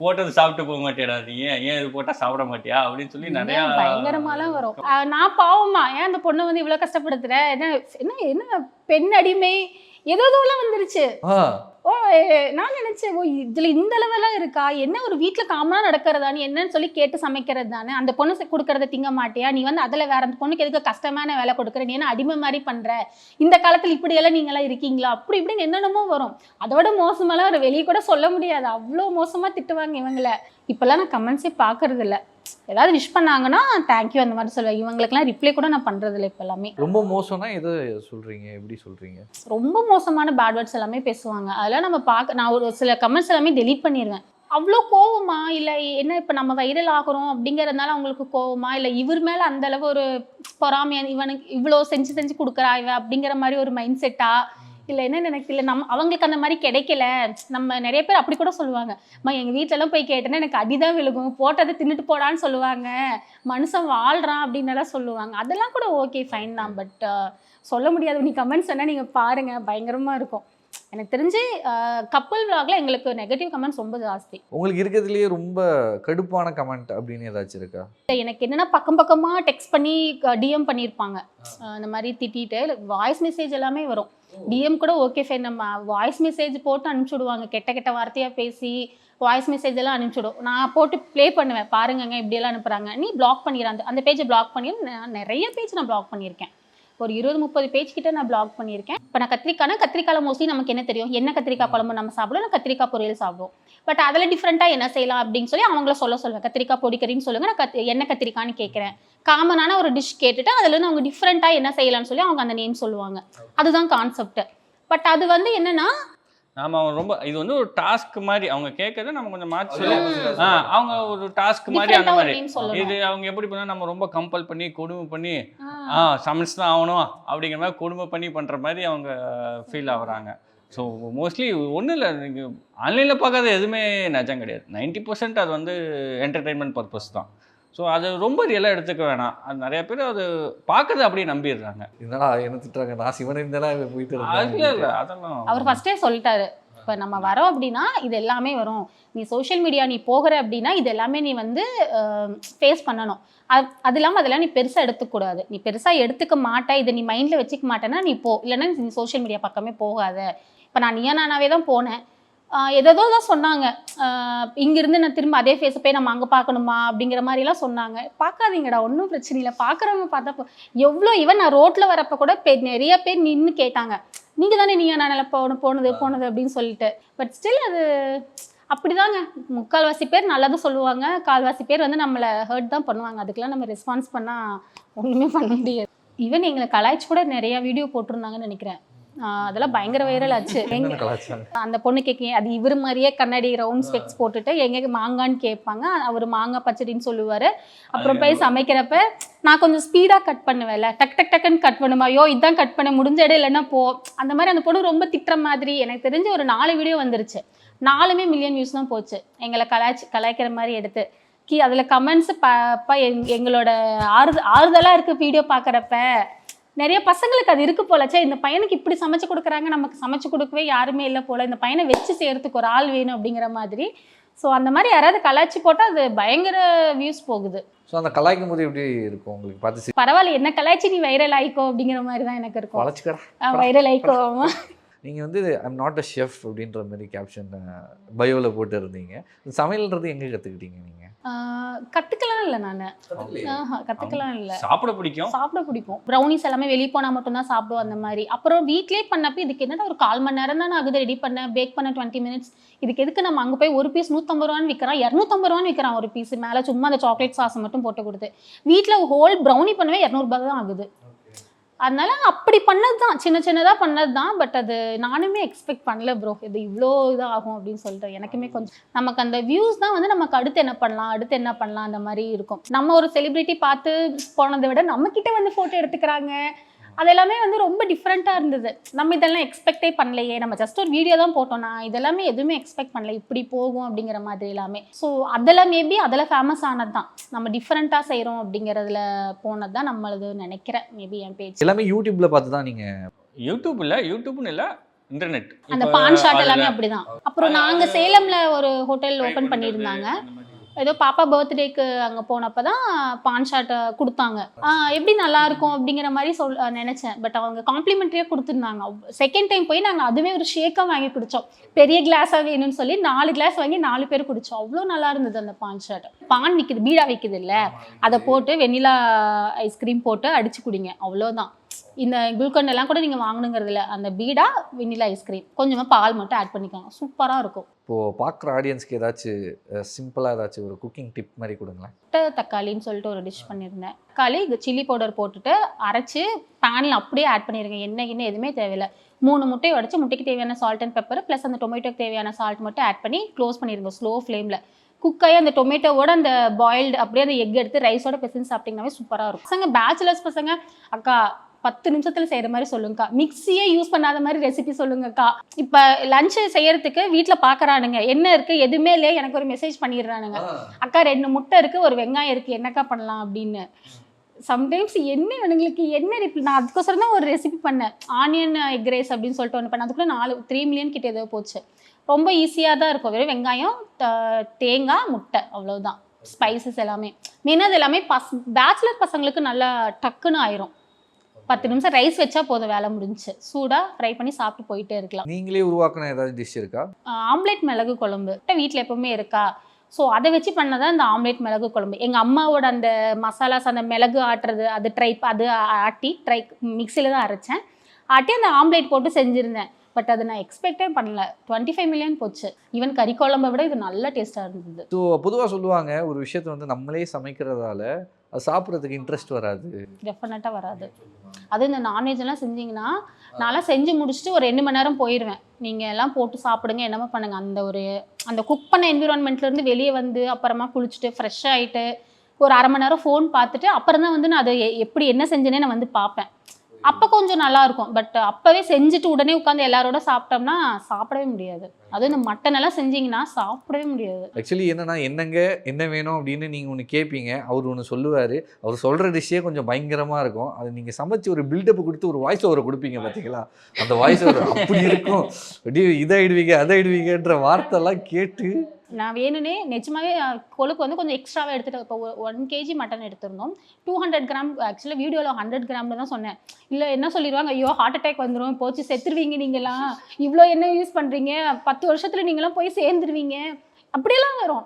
போட்டது சாப்பிட்டு போக மாட்டேடா நீ? ஏன் ஏன் இது போட்டால் சாப்பிட மாட்டியா? அப்படின்னு சொல்லி நிறையா பயங்கரமாலாம் வரும். நான் பாவமா ஏன் அந்த பொண்ணை வந்து இவ்வளவு கஷ்டப்படுத்துற? என்ன என்ன என்ன பெண் அடிமை? ஏதோ ஏதோலாம் வந்துருச்சு. ஓ நான் நினைச்சேன் ஓ இதுல இந்த அளவெல்லாம் இருக்கா? என்ன ஒரு வீட்ல காமனா நடக்கிறதா? நீ என்னன்னு சொல்லி கேட்டு சமைக்கிறது தானே? அந்த பொண்ணு கொடுக்கறத திங்க மாட்டியா? நீ வந்து அதுல வேற அந்த பொண்ணுக்கு எதுக்கு கஷ்டமான வேலை கொடுக்குற? நீ என்ன அடிமை மாதிரி பண்ற? இந்த காலத்துல இப்படி எல்லாம் நீங்க எல்லாம் இருக்கீங்களா? அப்படி இப்படின்னு என்னென்னமோ வரும். அதோட மோசமெல்லாம் ஒரு வெளியே கூட சொல்ல முடியாது. அவ்வளோ மோசமா திட்டுவாங்க இவங்கள. இப்பெல்லாம் நான் கமெண்ட்ஸே பாக்குறது இல்ல ஏதாவது விஷ் பண்ணாங்கன்னா தேங்க்யூ அந்த மாதிரி சொல்லுவேன். இவங்களுக்குலாம் ரிப்ளை கூட நான் பண்றது இல்லை இப்போ எல்லாமே. ரொம்ப மோசம்னா எது சொல்கிறீங்க எப்படி சொல்கிறீங்க ரொம்ப மோசமான பேட் வேர்ட்ஸ் எல்லாமே பேசுவாங்க. அதெல்லாம் நம்ம பார்க்க நான் ஒரு சில கமெண்ட்ஸ் எல்லாமே டெலீட் பண்ணிடுவேன் அவ்வளோ கோவமா இல்லை என்ன இப்போ நம்ம வைரல் ஆகுறோம்? அப்படிங்கறதுனால அவங்களுக்கு கோவமா இல்லை இவர் மேலே அந்த அளவு ஒரு பொறாமையா இவனுக்கு இவ்வளோ செஞ்சு செஞ்சு கொடுக்குறா இவன் அப்படிங்கிற மாதிரி ஒரு மைண்ட் செட்டா இல்லை என்ன எனக்கு இல்லை நம்ம அவங்களுக்கு அந்த மாதிரி கிடைக்கல. நம்ம நிறைய பேர் அப்படி கூட சொல்லுவாங்க. அம்மா எங்கள் வீட்டிலலாம் போய் கேட்டேன்னா எனக்கு அடிதான் விழுகும். போட்டதை தின்னுட்டு போடான்னு சொல்லுவாங்க. மனுஷன் வாழ்றான் அப்படின்னு எல்லாம் சொல்லுவாங்க. அதெல்லாம் கூட ஓகே ஃபைன் தான். பட் சொல்ல முடியாது. நீ கமெண்ட்ஸ் வேணால் நீங்கள் பாருங்கள் பயங்கரமாக இருக்கும். எனக்கு தெரிஞ்சு கப்பல் விலாகில் எங்களுக்கு நெகட்டிவ் கமெண்ட்ஸ் ரொம்ப ஜாஸ்தி. உங்களுக்கு இருக்கிறதுலையே ரொம்ப கடுப்பான கமெண்ட் அப்படின்னு ஏதாச்சும் இருக்கா? எனக்கு என்னென்னா பக்கம் பக்கமாக டெக்ஸ்ட் பண்ணி டிஎம் பண்ணியிருப்பாங்க இந்த மாதிரி திட்டிட்டு வாய்ஸ் மெசேஜ் எல்லாமே வரும். டிஎம் கூட ஓகே ஃபைன் நம்ம வாய்ஸ் மெசேஜ் போட்டு அனுப்பிச்சுடுவாங்க. கெட்ட கெட்ட வார்த்தையாக பேசி வாய்ஸ் மெசேஜ் எல்லாம் அனுப்பிச்சுடும். நான் போட்டு ப்ளே பண்ணுவேன். பாருங்கங்க இப்படியெல்லாம் அனுப்புகிறாங்க நீ பிளாக் பண்ணிடுற அந்த அந்த பேஜை பிளாக் பண்ணி நான் நிறைய பேஜ் நான் பிளாக் பண்ணியிருக்கேன். ஒரு இருபது முப்பது பேஜ் கிட்ட நான் பிளாக் பண்ணியிருக்கேன். இப்போ நான் கத்திரிக்காய்னா கத்திரிக்காயில் மோஸ்ட்லி நமக்கு என்ன தெரியும்? என்ன கத்திரிக்காய் குழம்பு நம்ம சாப்பிடுவோம்? இல்லை கத்திரிக்காய் பொரியல் சாப்பிடுவோம். பட் அதில் டிஃப்ரெண்ட்டாக என்ன செய்யலாம் அப்படின்னு சொல்லி அவங்கள சொல்ல சொல்லுவேன். கத்திரிக்காய் பொடிக்கறின்னு சொல்லுங்கள் நான் கத் என்ன கத்திரிக்காய்னு கேட்குறேன். காமனான ஒரு டிஷ் கேட்டுட்டு அதுல இருந்து அவங்க டிஃப்ரெண்ட்டாக என்ன செய்யலாம்னு சொல்லி அவங்க அந்த நேம் சொல்லுவாங்க. அதுதான் கான்செப்ட் பட் அது வந்து என்னன்னா நாம அவன் ரொம்ப இது வந்து ஒரு டாஸ்க் மாதிரி அவங்க கேட்கறத நம்ம கொஞ்சம் மாற்றி அவங்க ஒரு டாஸ்க் மாதிரி அந்த மாதிரி. இது அவங்க எப்படி பண்ணா நம்ம ரொம்ப கம்பல் பண்ணி கொடுமை பண்ணி ஆ. சமைச்சு தான் ஆகணும் அப்படிங்கிற மாதிரி கொடுமை பண்ணி பண்ணுற மாதிரி அவங்க ஃபீல் ஆகுறாங்க. ஸோ மோஸ்ட்லி ஒன்றும் இல்லை நீங்கள் ஆன்லைனில் பார்க்காத எதுவுமே நிஜம் கிடையாது. 90% பர்சன்ட் அது வந்து என்டர்டெயின்மெண்ட் பர்பஸ் தான். ஸோ அது ரொம்ப ரியலாக எடுத்துக்க வேணாம். அது நிறைய பேர் அது பார்க்கறது அப்படியே நம்பிடுறாங்க. என்னடா என்ன திட்டுறாங்க? நான் சிவன் இருந்தாலும் போயிட்டு அது இல்லை இருந்தேன் அதெல்லாம் அவர் ஃபர்ஸ்டே சொல்லிட்டாரு. இப்போ நம்ம வரோம் அப்படின்னா இது எல்லாமே வரும். நீ சோஷியல் மீடியா நீ போகிற அப்படின்னா இது எல்லாமே நீ வந்து ஃபேஸ் பண்ணணும். அது அது இல்லாமல் அதெல்லாம் நீ பெருசாக எடுத்துக்கூடாது நீ பெருசாக எடுத்துக்க மாட்ட. இதை நீ மைண்டில் வச்சுக்க மாட்டேன்னா நீ போ. இல்லைன்னா நீ சோஷியல் மீடியா பக்கமே போகாத. இப்போ நான் நீயா நானாவே தான் போனேன். எதோ தான் சொன்னாங்க. இங்கேருந்து இங்கிருந்து நான் திரும்ப அதே ஃபேஸை போய் நம்ம அங்கே பார்க்கணுமா அப்படிங்கிற மாதிரிலாம் சொன்னாங்க. பார்க்காதீங்கடா ஒன்றும் பிரச்சனை இல்லை. பார்க்குறவங்க பார்த்தப்போ எவ்வளோ ஈவன் நான் ரோட்டில் வரப்போ கூட பே- நிறைய பேர் நின்று கேட்டாங்க. நீங்கள் தானே நீயா நானால போன போனது போனது அப்படின்னு சொல்லிட்டு. பட் ஸ்டில் அது அப்படிதாங்க. முக்கால்வாசி பேர் நல்லதும் சொல்லுவாங்க. கால்வாசி பேர் வந்து நம்மளை ஹர்ட் தான் பண்ணுவாங்க. அதுக்கெல்லாம் நம்ம ரெஸ்பான்ஸ் பண்ணால் ஒன்றுமே பண்ண முடியாது. ஈவன் எங்களை கலாய்ச்சி கூட நிறையா வீடியோ போட்டிருந்தாங்கன்னு நினைக்கிறேன். அதெல்லாம் பயங்கர வைரல் ஆச்சு. [laughs] அந்த பொண்ணு கேட்க அது இவர் மாதிரியே கண்ணாடி ரவுண்ட் ஸ்பெக்ஸ் போட்டுட்டு எங்க மாங்கான்னு கேட்பாங்க. அவர் மாங்காய் பச்சடின்னு சொல்லுவாரு. அப்புறம் போய் சமைக்கிறப்ப நான் கொஞ்சம் ஸ்பீடாக கட் பண்ணுவேன்ல. டக் டக் டக்குன்னு கட் பண்ணுமா ஐயோ இதான் கட் பண்ண முடிஞ்ச இடம் இல்லைன்னா போ. அந்த மாதிரி அந்த பொண்ணு ரொம்ப திட்டுற மாதிரி எனக்கு தெரிஞ்சு ஒரு நாலு வீடியோ வந்துருச்சு. நாலுமே மில்லியன் வியூஸ் தான் போச்சு. எங்களை கலாய்ச்சி கலாய்க்கிற மாதிரி எடுத்து. கீ அதில் கமெண்ட்ஸ் ப எங் எங்களோட ஆறுத ஆறுதலாக இருக்குது வீடியோ பார்க்குறப்ப. நிறைய பசங்களுக்கு அது இருக்கு போலச்சே. இந்த பையனுக்கு இப்படி சமைச்சு கொடுக்குறாங்க நமக்கு சமைச்சு கொடுக்கவே யாருமே இல்லை போல. இந்த பையனை வச்சு செய்யறதுக்கு ஒரு ஆள் வேணும் அப்படிங்கிற மாதிரி. ஸோ அந்த மாதிரி யாராவது கலாய்ச்சி போட்டால் அது பயங்கர வியூஸ் போகுது. ஸோ அந்த கலாய்க்கும் போது எப்படி இருக்கும் உங்களுக்கு? பார்த்து பரவாயில்ல என்ன கலாய்ச்சி நீ வைரல் ஆயிக்கோ அப்படிங்கிற மாதிரி தான் எனக்கு இருக்கும். வளைச்சுக்கடா வைரல் ஆயிக்கோ நீங்கள் வந்து ஐம் நாட் அ ஷெஃப் அப்படின்ற மாதிரி கேப்ஷன் பயோவில் போட்டு இருந்தீங்க. சமையல்ன்றது எங்கே கற்றுக்கிட்டீங்க நீங்கள் கற்றுக்கலாம் இல்லை நான். கற்றுக்கலாம் இல்லை. சாப்பிட பிடிக்கும். சாப்பிட பிடிக்கும். ப்ரௌனிஸ் எல்லாமே வெளியே போனால் மட்டும்தான் சாப்பிடுவோம் அந்த மாதிரி. அப்புறம் வீட்லயே பண்ணப்ப இதுக்கு என்னடா ஒரு கால் மணி நேரம் தான் ஆகுது ரெடி பண்ண பேக் பண்ண டுவெண்ட்டி மினிட்ஸ் இதுக்கு எதுக்கு நம்ம அங்கே போய் ஒரு பீஸ் நூற்றம்பது ரூபான்னு விற்கிறான் இரநூத்தம்பது ரூபான்னு விற்கிறான் ஒரு பீஸ் மேலே சும்மா அந்த சாக்லேட் சாஸ் மட்டும் போட்டு கொடுத்து. வீட்டில் ஹோல் ப்ரௌனி பண்ணவே இரநூறுபா தான் ஆகுது. அதனால அப்படி பண்ணது தான் சின்ன சின்னதாக பண்ணது தான் பட் அது நானுமே எக்ஸ்பெக்ட் பண்ணல ப்ரோ இது இவ்வளோ இதாக ஆகும் அப்படின்னு சொல்லிட்டு. எனக்குமே கொஞ்சம் நமக்கு அந்த வியூஸ் தான் வந்து நமக்கு அடுத்து என்ன பண்ணலாம் அடுத்து என்ன பண்ணலாம் அந்த மாதிரி இருக்கும். நம்ம ஒரு செலிபிரிட்டி பார்த்து போனதை விட நம்ம கிட்ட வந்து ஃபோட்டோ எடுத்துக்கிறாங்க. அது எல்லாமே வந்து ரொம்ப டிஃப்ரெண்ட்டாக இருந்தது. நம்ம இதெல்லாம் எக்ஸ்பெக்டே பண்ணலையே. நம்ம ஜஸ்ட் ஒரு வீடியோ தான் போட்டோம் நான் இதெல்லாமே எதுவுமே எக்ஸ்பெக்ட் பண்ணல. இப்படி போகும் அப்படிங்கிற மாதிரி எல்லாமே. ஸோ அதெல்லாம் மேபி அதில் ஃபேமஸ் ஆனது தான் நம்ம டிஃப்ரெண்ட்டாக செய்கிறோம் அப்படிங்கிறதுல போனது தான் நம்மளது நினைக்கிறேன் மேபி என் பேஜ் எல்லாமே யூடியூப்பில் பார்த்து தான் நீங்கள் யூடியூப் இல்லை யூடியூப்னு இல்லை இன்டர்நெட் அந்த பான் ஷாட் எல்லாமே அப்படிதான். அப்புறம் நாங்க சேலம்ல ஒரு ஹோட்டல் ஓபன் பண்ணியிருந்தாங்க. ஏதோ பாப்பா பர்த்டேக்கு அங்கே போனப்போ தான் பான் ஷாட் கொடுத்தாங்க. எப்படி நல்லா இருக்கும் அப்படிங்கிற மாதிரி சொல் நினைச்சேன். பட் அவங்க காம்ப்ளிமெண்ட்ரியாக கொடுத்துருந்தாங்க. செகண்ட் டைம் போய் நாங்கள் அதுவே ஒரு ஷேக்காக வாங்கி குடித்தோம் பெரிய கிளாஸாக வேணும்னு சொல்லி நாலு கிளாஸ் வாங்கி நாலு பேர் குடித்தோம் அவ்வளோ நல்லா இருந்தது அந்த பான் ஷாட் பான் விற்கிது பீடா விற்கிது இல்லை? அதை போட்டு வெண்ணிலா ஐஸ்கிரீம் போட்டு அடிச்சு குடிங்க. அவ்வளோதான் இந்த குல்கண்ட் எல்லாம் கூட நீங்கள் வாங்கணுங்கிறது இல்லை. அந்த பீடா வெண்ணிலா ஐஸ்கிரீம் கொஞ்சமாக பால் மட்டும் ஆட் பண்ணிக்கோங்க சூப்பராக இருக்கும். இப்போது பார்க்குற ஆடியன்ஸ்க்கு ஏதாச்சும் சிம்பிளாக ஏதாச்சும் ஒரு குக்கிங் டிப் மாதிரி கொடுங்களேன். முட்டை தக்காளின்னு சொல்லிட்டு ஒரு டிஷ் பண்ணியிருந்தேன். தக்காளி சில்லி பவுடர் போட்டுட்டு அரைச்சி பேனில் அப்படியே ஆட் பண்ணிடுங்க எண்ணெய் கிண்ணெய் எதுவுமே தேவையில்லை. மூணு முட்டையை உடச்சி முட்டைக்கு தேவையான சால்ட் அண்ட் பெப்பர் ப்ளஸ் அந்த டொமேட்டோக்கு தேவையான சால்ட் மட்டும் ஆட் பண்ணி க்ளோஸ் பண்ணிடுங்க ஸ்லோ ஃப்ளேமில் குக்காயி அந்த டொமேட்டோவோட அந்த பாயில்டு அப்படியே அந்த எக் எடுத்து ரைஸோட பிசைஞ்சு சாப்பிட்டீங்கன்னாவே சூப்பராக இருக்கும். பசங்க பேச்சுலர்ஸ் பசங்க அக்கா பத்து நிமிஷத்துல செய்யற மாதிரி சொல்லுங்கக்கா. மிக்ஸியே யூஸ் பண்ணாத மாதிரி ரெசிபி சொல்லுங்கக்கா. இப்போ லஞ்ச் செய்யறதுக்கு வீட்டில் பார்க்கறானுங்க என்ன இருக்கு எதுவுமே இல்லையே எனக்கு ஒரு மெசேஜ் பண்ணிடுறானுங்க. அக்கா ரெண்டு முட்டை இருக்கு ஒரு வெங்காயம் இருக்கு என்னக்கா பண்ணலாம் அப்படின்னு. சம்டைம்ஸ் என்ன இவனுங்களுக்கு என்ன ரிப்ளை நான் அதுக்கோசரம் தான் ஒரு ரெசிபி பண்ணேன். ஆனியன் எக் ரைஸ் அப்படின்னு சொல்லிட்டு ஒன்று பண்ணேன். அதுக்குள்ள நாலு த்ரீ மில்லியன் கிட்ட ஏதோ போச்சு. ரொம்ப ஈஸியாக தான் இருக்கும். வெறும் வெங்காயம் தேங்காய் முட்டை அவ்வளவுதான். ஸ்பைசஸ் எல்லாமே. மெயினாக அது எல்லாமே பஸ் பேச்சுலர் பசங்களுக்கு நல்லா டக்குன்னு ஆயிரும். பத்து நிமிஷம் ரைஸ் வச்சா போதும் வேலை முடிஞ்சுச்சு சூடாக ஃப்ரை பண்ணி சாப்பிட்டு போயிட்டே இருக்கலாம். நீங்களே உருவாக்கின ஏதாவது டிஷ் இருக்கா? ஆம்லேட் மிளகு குழம்பு. வீட்டில் எப்பவுமே இருக்கா? ஸோ அதை வச்சு பண்ணதான் இந்த ஆம்லேட் மிளகு குழம்பு. எங்கள் அம்மாவோட அந்த மசாலாஸ் அந்த மிளகு ஆட்டுறது அது ட்ரை அது ஆட்டி ட்ரை மிக்சியில் தான் அரைச்சேன். ஆட்டி அந்த ஆம்லேட் போட்டு செஞ்சுருந்தேன். பட் அது நான் எக்ஸ்பெக்டே பண்ணல. டுவெண்ட்டி ஃபைவ் மில்லியன் போச்சு. ஈவன் கறி குழம்பை விட இது நல்ல டேஸ்ட்டாக இருந்தது. ஸோ பொதுவாக சொல்லுவாங்க ஒரு விஷயத்தை வந்து நம்மளே சமைக்கிறதால அது சாப்பிட்றதுக்கு இன்ட்ரெஸ்ட் வராது. டெஃபினட்டாக வராது. அதுவும் இந்த நான்வெஜ் எல்லாம் செஞ்சீங்கன்னா நான்லாம் செஞ்சு முடிச்சுட்டு ஒரு ரெண்டு மணி நேரம் போயிடுவேன் நீங்கள் எல்லாம் போட்டு சாப்பிடுங்க என்னமோ பண்ணுங்க. அந்த ஒரு அந்த குக் பண்ண இருந்து வெளியே வந்து அப்புறமா குளிச்சுட்டு ஃப்ரெஷ் ஆயிட்டு ஒரு அரை மணி நேரம் ஃபோன் பார்த்துட்டு அப்புறம் தான் வந்து நான் அதை எப்படி என்ன செஞ்சேனே நான் வந்து பார்ப்பேன். அப்போ கொஞ்சம் நல்லா இருக்கும். பட் அப்போவே செஞ்சுட்டு உடனே உட்காந்து எல்லாரோட சாப்பிட்டோம்னா சாப்பிடவே முடியாது. அதுவும் இந்த மட்டன் எல்லாம் செஞ்சீங்கன்னா சாப்பிடவே முடியாது. ஆக்சுவலி என்னன்னா என்னங்க என்ன வேணும் அப்படின்னு நீங்கள் ஒன்று கேட்பீங்க அவர் ஒன்று சொல்லுவார். அவர் சொல்கிற டிஷ்ஷே கொஞ்சம் பயங்கரமாக இருக்கும். அது நீங்கள் சமைச்சு ஒரு பில்டப் கொடுத்து ஒரு வாய்ஸ் ஓவரை கொடுப்பீங்க பார்த்தீங்களா அந்த வாய்ஸ் ஓவர் அப்படி இருக்கும். அப்படியே இதாயிடுவீங்க அதாயிடுவீங்கன்ற வார்த்தைலாம் கேட்டு. நான் வேணும்னே நிஜமாவே கொழுப்பு வந்து கொஞ்சம் எக்ஸ்ட்ராவாக எடுத்துட்டு இப்போ ஒன் கேஜி மட்டன் எடுத்திருந்தோம். டூ ஹண்ட்ரட் கிராம் ஆக்சுவலாக வீடியோவில் ஹண்ட்ரட் கிராம்னு தான் சொன்னேன். இல்லை என்ன சொல்லிடுவாங்க ஐயோ ஹார்ட் அட்டாக் வந்துடும் போச்சு செத்துருவீங்க நீங்களாம் இவ்வளோ என்ன யூஸ் பண்ணுறீங்க பத்து பத்து வருஷத்தில் நீங்களாம் போய் சேர்ந்துருவீங்க. அப்படியெல்லாம் வரும்.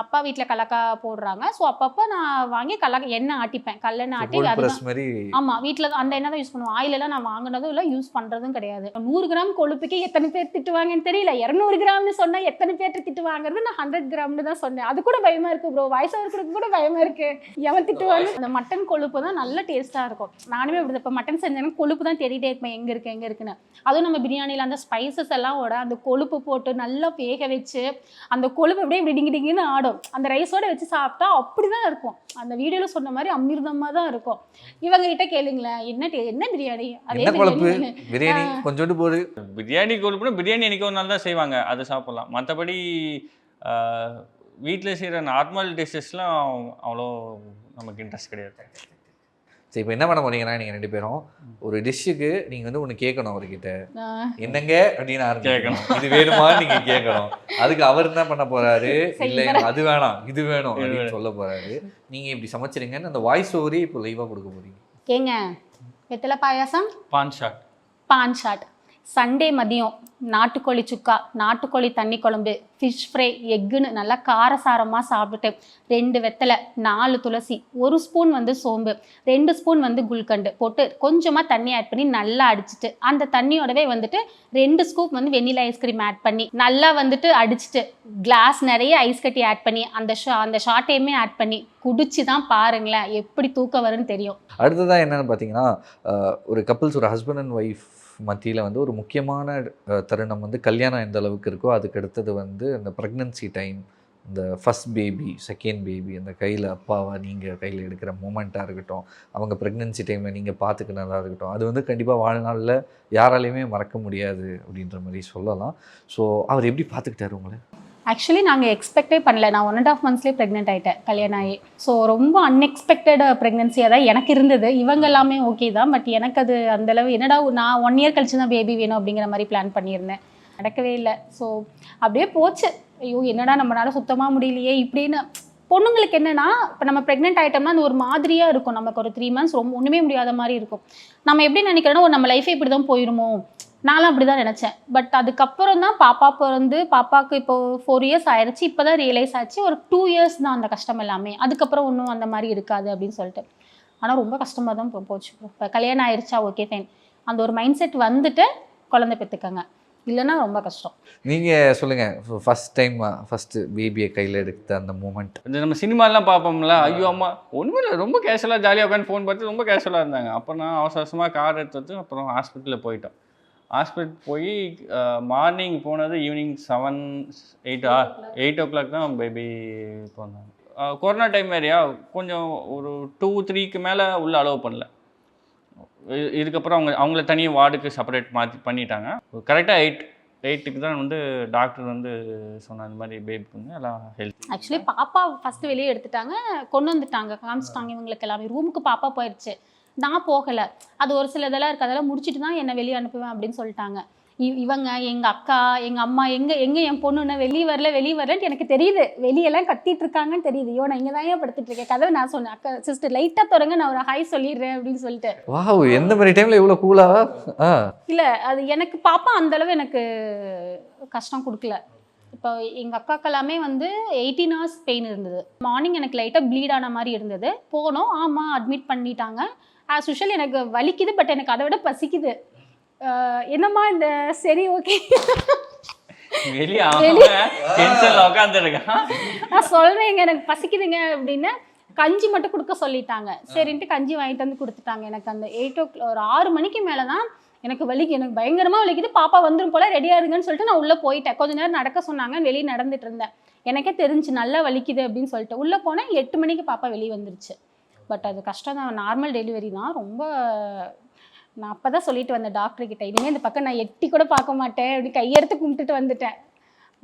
அப்பா வீட்டில் கலக்கா போடுறாங்க. ஸோ அப்பப்போ நான் வாங்கி கலக்கா எண்ணெய் ஆட்டிப்பேன். கல்லெண்ணெய் ஆட்டி அதுதான் ப்ரெஸ் மாதிரி ஆமா வீட்ல தான் அந்த எண்ணெய் தான் யூஸ் பண்ணுவோம். ஆயில் எல்லாம் நான் வாங்கினதும் இல்லை யூஸ் பண்றதும் கிடையாது. நூறு கிராம் கொழுப்புக்கு எத்தனை பேர் திட்டுவாங்கன்னு தெரியல. இரநூறு கிராம்னு சொன்னா எத்தனை பேர் திட்டு வாங்குறது நான் ஹண்ட்ரட் கிராம்னு தான் சொன்னேன். அது கூட பயமா இருக்கு ப்ரோ வயசு இருக்கிறதுக்கு கூட பயமா இருக்கு. எவன் திட்டுவாங்க அந்த மட்டன் கொழுப்பு தான் நல்ல டேஸ்டா இருக்கும். நானுமே அப்படி இப்போ மட்டன் செஞ்சேன்னா கொழுப்பு தான் தேடிட்டே இருப்பேன். எங்க இருக்கு எங்க இருக்குன்னு. அதுவும் நம்ம பிரியாணியில் அந்த ஸ்பைசஸ் எல்லாம் ஓட அந்த கொழுப்பு போட்டு நல்லா வேக வச்சு அந்த கொழுப்பு அப்படியே இப்படி டிங்கி டிங்கின்னு ஆடும். அந்த ரைஸோட வச்சு சாப்பிட்டா அப்படிதான் இருக்கும். அந்த வீடியோல சொன்ன மாதிரி அமிர்தமா தான் இருக்கும். இவங்க கிட்ட கேளுங்களேன் என்ன டே- என்ன பிரியாணி? அதே என்ன குழப்பு பிரியாணி? கொஞ்சோண்டு போடு. பிரியாணி கொழுப்புனா பிரியாணி என்னைக்கு ஒரு நாள் தான் செய்வாங்க. அதை சாப்பிட்லாம். மற்றபடி வீட்டில் செய்கிற நார்மல் டிஷ்ஷஸ்லாம் அவ்வளோ நமக்கு இன்ட்ரெஸ்ட் கிடையாது. சரி இப்போ என்ன பண்ண போறீங்கன்னா நீங்கள் ரெண்டு பேரும் ஒரு டிஷ்ஷுக்கு நீங்கள் வந்து ஒன்று கேட்கணும் அவர்கிட்ட. என்னங்க? அப்படின்னு ஆரம்பிக்கணும் இது வேணுமா? நீங்க கேட்கணும். அதுக்கு அவர் என்ன பண்ண போறாரு? இல்ல அது வேணாம் இது வேணும் அப்படின்னு. சொல்ல போறாரு. நீங்க இப்படி சமைச்சிருங்கன்னு அந்த வாய்ஸ் ஓவரே இப்போ லைவா கொடுக்க போறீங்க. ஏங்க வெத்தலை payasam? Paan shot paan shot Sunday மதியம் நாட்டுக்கோழி சுக்கா நாட்டுக்கோழி தண்ணி குழம்பு ஃபிஷ் ஃப்ரை எக்குன்னு நல்லா காரசாரமாக சாப்பிட்டுட்டு ரெண்டு வெத்தலை நாலு துளசி ஒரு ஸ்பூன் வந்து சோம்பு ரெண்டு ஸ்பூன் வந்து குல்கண்டு போட்டு கொஞ்சமாக தண்ணி ஆட் பண்ணி நல்லா அடிச்சிட்டு அந்த தண்ணியோடவே வந்துட்டு ரெண்டு ஸ்கூப் வந்து வெண்ணிலா ஐஸ்கிரீம் ஆட் பண்ணி நல்லா வந்துட்டு அடிச்சிட்டு கிளாஸ் நிறைய ஐஸ் கட்டி ஆட் பண்ணி அந்த ஷா அந்த ஷாட்டையுமே ஆட் பண்ணி குடிச்சு தான் பாருங்களேன் எப்படி தூக்கம் வரும்னு தெரியும். அடுத்ததா என்னென்னு பார்த்தீங்கன்னா ஒரு கப்புள்ஸ் ஒரு ஹஸ்பண்ட் அண்ட் ஒய்ஃப் மத்தியில் வந்து ஒரு முக்கியமான தருணம் வந்து கல்யாணம் எந்த அளவுக்கு இருக்கோ அதுக்கு அடுத்தது வந்து அந்த ப்ரெக்னன்சி டைம் இந்த ஃபஸ்ட் பேபி செகண்ட் பேபி அந்த கையில் அப்பாவை நீங்கள் கையில் எடுக்கிற மூமெண்ட்டாக இருக்கட்டும் அவங்க ப்ரெக்னென்சி டைமில் நீங்கள் பார்த்துக்கினதாக இருக்கட்டும் அது வந்து கண்டிப்பாக வாழ்நாளில் யாராலையுமே மறக்க முடியாது அப்படின்ற மாதிரி சொல்லலாம். ஸோ அவர் எப்படி பார்த்துக்கிட்டாரு உங்களை? ஆக்சுவலி நாங்கள் எக்ஸ்பெக்டே பண்ணல. நான் ஒன் அண்ட் ஆஃப் மந்த்ஸ்லேயே ப்ரெக்னென்ட் ஆகிட்டேன் கல்யாணம் ஆகி. ஸோ ரொம்ப அன்எக்ஸ்பெக்டட் ப்ரெக்னென்சியாக தான் எனக்கு இருந்தது. இவங்க எல்லாமே ஓகே தான். பட் எனக்கு அது அந்தளவு என்னடா நான் ஒன் இயர் கழிச்சு தான் பேபி வேணும் அப்படிங்கிற மாதிரி பிளான் பண்ணியிருந்தேன். நடக்கவே இல்லை. ஸோ அப்படியே போச்சு. ஐயோ என்னடா நம்மளால சுத்தமாக முடியலையே இப்படின்னு. பொண்ணுங்களுக்கு என்னென்னா இப்போ நம்ம ப்ரெக்னென்ட் ஆகிட்டோம்னா அது ஒரு மாதிரியாக இருக்கும். நமக்கு ஒரு த்ரீ மந்த்ஸ் ரொம்ப ஒன்றுமே முடியாத மாதிரி இருக்கும். நம்ம எப்படி நினைக்கிறோன்னா ஒரு நம்ம லைஃபே இப்படி தான் போயிடுமோ நானும் அப்படி தான் நினச்சேன். பட் அதுக்கப்புறம் தான் பாப்பா பிறந்து பாப்பாவுக்கு இப்போ ஃபோர் இயர்ஸ் ஆயிடுச்சு இப்போ தான் ரியலைஸ் ஆச்சு ஒரு டூ இயர்ஸ் தான் அந்த கஷ்டம் எல்லாமே. அதுக்கப்புறம் ஒன்றும் அந்த மாதிரி இருக்காது அப்படின்னு சொல்லிட்டு. ஆனால் ரொம்ப கஷ்டமாக தான் போச்சு இப்போ கல்யாணம் ஆயிடுச்சா ஓகே ஃபைன் அந்த ஒரு மைண்ட் செட் வந்துட்டு குழந்தை பெற்றுக்கங்க இல்லைன்னா ரொம்ப கஷ்டம். நீங்கள் சொல்லுங்கள் ஃபஸ்ட் டைம் ஃபஸ்ட்டு பேபியை கையில் எடுத்த அந்த மூமெண்ட் இந்த நம்ம சினிமாலாம் பார்ப்போம்ல ஐயோ அம்மா. ஒன்றுமே இல்லை ரொம்ப கேஷுவலாக ஜாலியாக உட்காந்து ஃபோன் பார்த்து ரொம்ப கேஷுவலாக இருந்தாங்க. அப்போ நான் அவசர அவசரமாக கார் எடுத்து அப்புறம் ஹாஸ்பிட்டலில் போயிட்டோம். ஹாஸ்பிட்டல் போய் மார்னிங் போனது ஈவினிங் செவன் எயிட் ஆ எயிட் ஓ கிளாக் தான் பேபி போனாங்க கொரோனா டைம் வேறையா? கொஞ்சம் ஒரு டூ த்ரீக்கு மேலே உள்ள அலோவ் பண்ணல. இதுக்கப்புறம் அவங்க அவங்கள தனியாக வார்டுக்கு செப்பரேட் மாற்றி பண்ணிட்டாங்க. கரெக்டாக எயிட் எயிட்டுக்கு தான் வந்து டாக்டர் வந்து சொன்ன இந்த மாதிரி பேபிக்கு வந்து எல்லாம் ஹெல்த் ஆக்சுவலி பாப்பா ஃபஸ்ட்டு வெளியே எடுத்துட்டாங்க கொண்டு வந்துட்டாங்க காமிச்சிட்டாங்க இவங்களுக்கு எல்லாமே. ரூமுக்கு பாப்பா போயிடுச்சு நான் போகலை. அது ஒரு சில இதெல்லாம் இருக்கு. அதெல்லாம் முடிச்சுட்டு தான் என்னை வெளியே அனுப்புவேன் அப்படின்னு சொல்லிட்டாங்க. இவங்க எங்க அக்கா எங்க அம்மா எங்க எங்க என் பொண்ணு என்ன வெளியே வரல வெளியே வரலன்ட்டு எனக்கு தெரியுது. வெளியெல்லாம் கத்திட்டு இருக்காங்கன்னு தெரியுது. ஐயோ நான் இங்கே தான் ஏன் படுத்துட்டு இருக்கேன். கதவை நான் சொன்னேன். அக்கா சிஸ்டர் லைட்டாக தொடங்க நான் ஒரு ஹாய் சொல்லிடுறேன் அப்படின்னு சொல்லிட்டு. வாவ் எந்த மாதிரி டைமில் இவ்வளோ கூலாக இல்லை அது எனக்கு பாப்பா அந்த அளவு எனக்கு கஷ்டம் கொடுக்கல. இப்போ எங்கள் அக்காக்கு எல்லாமே வந்து எயிட்டீன் ஹவர்ஸ் பெயின் இருந்தது. மார்னிங் எனக்கு லைட்டாக ப்ளீட் ஆன மாதிரி இருந்தது. போனோம். ஆமாம் அட்மிட் பண்ணிட்டாங்க. ஆஸ் யூஷுவல் எனக்கு வலிக்குது பட் எனக்கு அதை விட பசிக்குது. என்னம்மா இந்த சரி ஓகே நான் சொல்கிறேங்க எனக்கு பசிக்குதுங்க அப்படின்னு கஞ்சி மட்டும் கொடுக்க சொல்லிட்டாங்க. சரின்ட்டு கஞ்சி வாங்கிட்டு வந்து கொடுத்துட்டாங்க. எனக்கு அந்த எயிட் ஓ ஒரு ஆறு மணிக்கு மேலே தான் எனக்கு வலிக்கு எனக்கு பயங்கரமாக வலிக்குது. பாப்பா வந்துரும் போல ரெடியாக இருங்கன்னு சொல்லிட்டு நான் உள்ளே போயிட்டேன். கொஞ்ச நேரம் நடக்க சொன்னாங்க வெளியே நடந்துட்டு இருந்தேன். எனக்கே தெரிஞ்சு நல்லா வலிக்குது அப்படின்னு சொல்லிட்டு. உள்ளே போனேன் எட்டு மணிக்கு பாப்பா வெளியே வந்துருச்சு. பட் அது கஷ்டம் தான். நார்மல் டெலிவரி தான். ரொம்ப நான் அப்போ தான் சொல்லிட்டு வந்தேன் டாக்டர் கிட்ட. இனிமேல் இந்த பக்கம் நான் எட்டி கூட பார்க்க மாட்டேன். அப்படி கையெடுத்து கும்பிட்டுட்டு வந்துட்டேன்.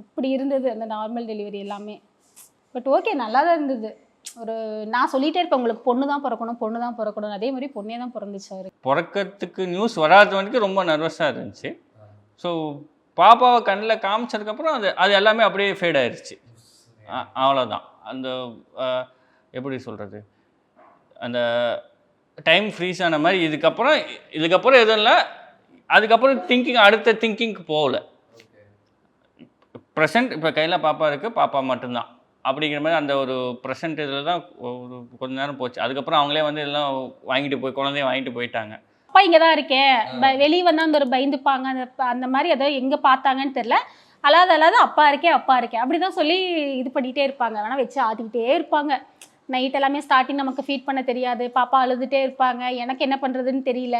அப்படி இருந்தது அந்த நார்மல் டெலிவரி எல்லாமே. பட் ஓகே நல்லா தான் இருந்தது. ஒரு நான் சொல்லிட்டே இருப்பேன் உங்களுக்கு பொண்ணு தான் பிறக்கணும் பொண்ணு தான் பிறக்கணும். அதே மாதிரி பொண்ணே தான் பிறந்துச்சு அவருக்கு. பிறக்கிறதுக்கு நியூஸ் வராத வரைக்கும் ரொம்ப நர்வஸாக இருந்துச்சு. ஸோ பாப்பாவை கண்ணில் காமிச்சதுக்கப்புறம் அது அது எல்லாமே அப்படியே ஃபேட் ஆயிடுச்சு அவ்வளோதான் அந்த எப்படி சொல்கிறது அந்த டைம் ஃப்ரீஸ் ஆன மாதிரி இதுக்கப்புறம் இதுக்கப்புறம் எதுவும் இல்லை. அதுக்கப்புறம் திங்கிங் அடுத்த திங்கிங்க்கு போகல. ப்ரெசன்ட் இப்போ கையில் பாப்பா இருக்குது பாப்பா மட்டும்தான். அப்படிங்கிற மாதிரி அந்த ஒரு ப்ரெசன்ட் இதில் தான் ஒரு கொஞ்ச நேரம் போச்சு. அதுக்கப்புறம் அவங்களே வந்து எல்லாம் வாங்கிட்டு போய் குழந்தைய வாங்கிட்டு போயிட்டாங்க. அப்பா இங்கே தான் இருக்கேன் வெளியே வந்தால் அந்த ஒரு பயந்துப்பாங்க. அந்த அந்த மாதிரி ஏதோ எங்கே பார்த்தாங்கன்னு தெரில அல்லாத அல்லாத அப்பா இருக்கேன் அப்பா இருக்கேன் அப்படி தான் சொல்லி இது பண்ணிகிட்டே இருப்பாங்க. ஆனால் வச்சு ஆட்டிக்கிட்டே இருப்பாங்க. நைட் எல்லாமே ஸ்டார்டிங் நமக்கு ஃபீட் பண்ண தெரியாது. பாப்பா அழுதுகிட்டே இருப்பாங்க. எனக்கு என்ன பண்ணுறதுன்னு தெரியல.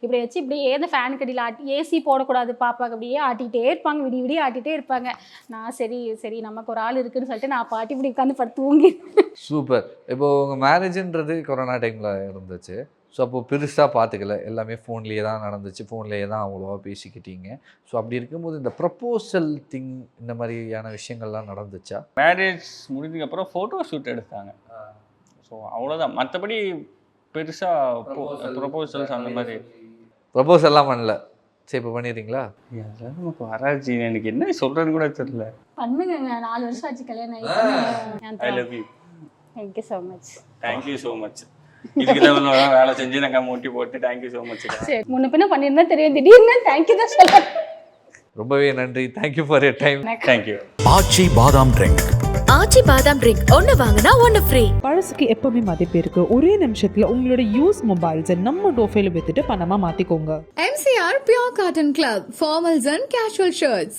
இப்படி வச்சு இப்படியே இந்த ஃபேன் கடியில் ஆட்டி ஏசி போடக்கூடாது பாப்பாக்கு. அப்படியே ஆட்டிகிட்டே இருப்பாங்க. விடிய விடிய ஆட்டிகிட்டே இருப்பாங்க. நான் சரி சரி நமக்கு ஒரு ஆள் இருக்குன்னு சொல்லிட்டு நான் பாட்டி இப்படி உட்காந்து படுத்து தூங்கி சூப்பர். இப்போ உங்கள் மேரேஜ்ன்றது கொரோனா டைமில் இருந்துச்சு. ஸோ அப்போ பெருசாக பார்த்துக்கல எல்லாமே ஃபோன்லேயே தான் நடந்துச்சு. ஃபோன்லேயே தான் அவ்வளோவா பேசிக்கிட்டீங்க. ஸோ அப்படி இருக்கும்போது இந்த ப்ரப்போசல் திங் இந்த மாதிரியான விஷயங்கள்லாம் நடந்துச்சா? மேரேஜ் முடிஞ்சதுக்கப்புறம் ஃபோட்டோ ஷூட் எடுத்தாங்க. ஸோ அவ்வளோதான் மற்றபடி பெருசாக ப்ரொபோசல்ஸ் அந்த மாதிரி. ப்ரப்போசல்லாம் பண்ணல. சரி இப்போ பண்ணிடுறீங்களா? நமக்கு வராஜி எனக்கு என்ன சொல்கிறதுன்னு கூட தெரியல. பண்ணுங்க நாலு வருஷம் ஆச்சு கல்யாணம் ஐ ஆகி love you thank you so much thank you so much இதுக்கு வேலை செஞ்சு நாங்கள் மூட்டி போட்டு தேங்க்யூ ஸோ மச் சரி முன்ன பின்ன பண்ணியிருந்தா தெரியும். திடீர்னு தேங்க்யூ தான் சொல்ல ரொம்பவே நன்றி. Thank you for your time thank you Aachi பாதாம் ட்ரிங்க் ஆச்சி பாதாம் ட்ரிங்க் ஒன்னு வாங்கினா ஒன்னு ஃப்ரீ பழசுக்கு எப்பவுமே மதிப்பு இருக்கு ஒரே நிமிஷத்துல உங்களோட யூஸ் மொபைல்ஸை நம்ம டோஃபைல வித்துட்டு பணமா மாத்திக்கோங்க. MCR Pure Cotton Club, formals and casual shirts.